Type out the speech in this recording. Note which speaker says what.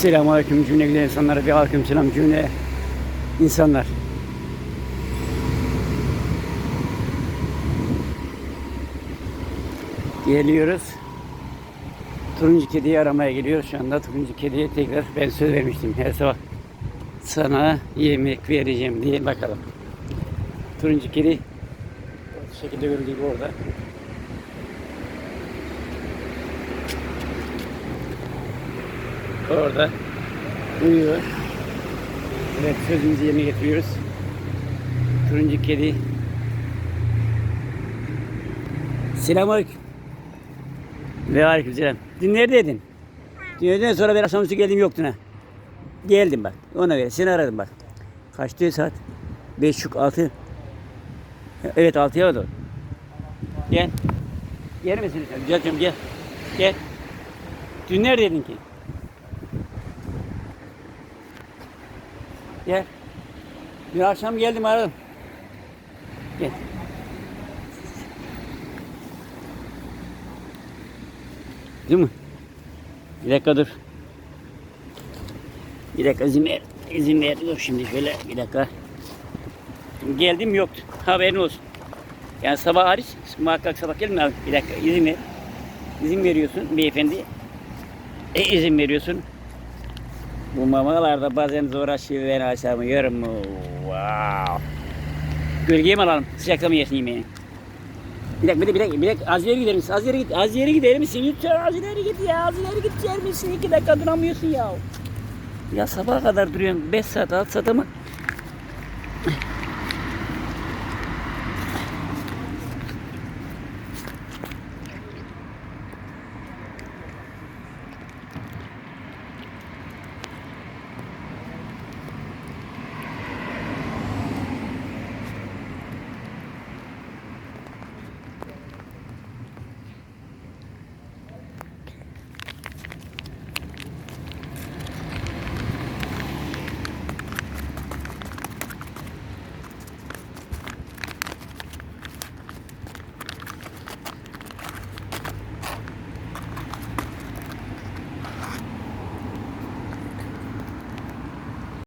Speaker 1: Selamünaleyküm cümle güzel insanlara bir aleyküm selam cümle insanlar. Geliyoruz. Turuncu kediyi aramaya geliyoruz şu anda. Turuncu kediye tekrar ben söz vermiştim her sabah. Sana yemek vereceğim diye bakalım. Turuncu kedi şekilde görüldüğü orada. Orada uyuyor. Evet sözümüzü yerine getiriyoruz. Turuncu kedi. Selamünaleyküm. Ve aleyküm selam. Dün neredeydin? Dün öğleden sonra ben akşamüstü geldim yoktun ha. Geldim bak. Ona göre seni aradım bak. Kaçtı saat? Beş buçuk altı. Evet altıya oldu. Gel. Yer misin sen? Güzelcim gel. Gel. Dün neredeydin ki? Gel. Dün akşam geldim aradım. Gel. Değil mi? Bir dakika dur. Bir dakika izin ver. İzin ver. Dur şimdi şöyle bir dakika. Geldim yoktu. Haberin olsun. Yani sabah hariç muhakkak sabah gelin abi. Bir dakika izin ver. İzin veriyorsun beyefendi. E izin veriyorsun. Bu mamalarda bazen zor aşıyor ben aşamıyorum. Wow. Gölgeye mi alalım? Sıcakta mı yesin yemeğini? Bir dakika, bir dakika, bir dakika. Az ileri gider? Az ileri git, az ileri gider misin? Lütfen az ileri git ya, az ileri git yer misin? İki dakika duramıyorsun ya. Ya sabaha kadar duruyorsun, beş saat, altı saat ama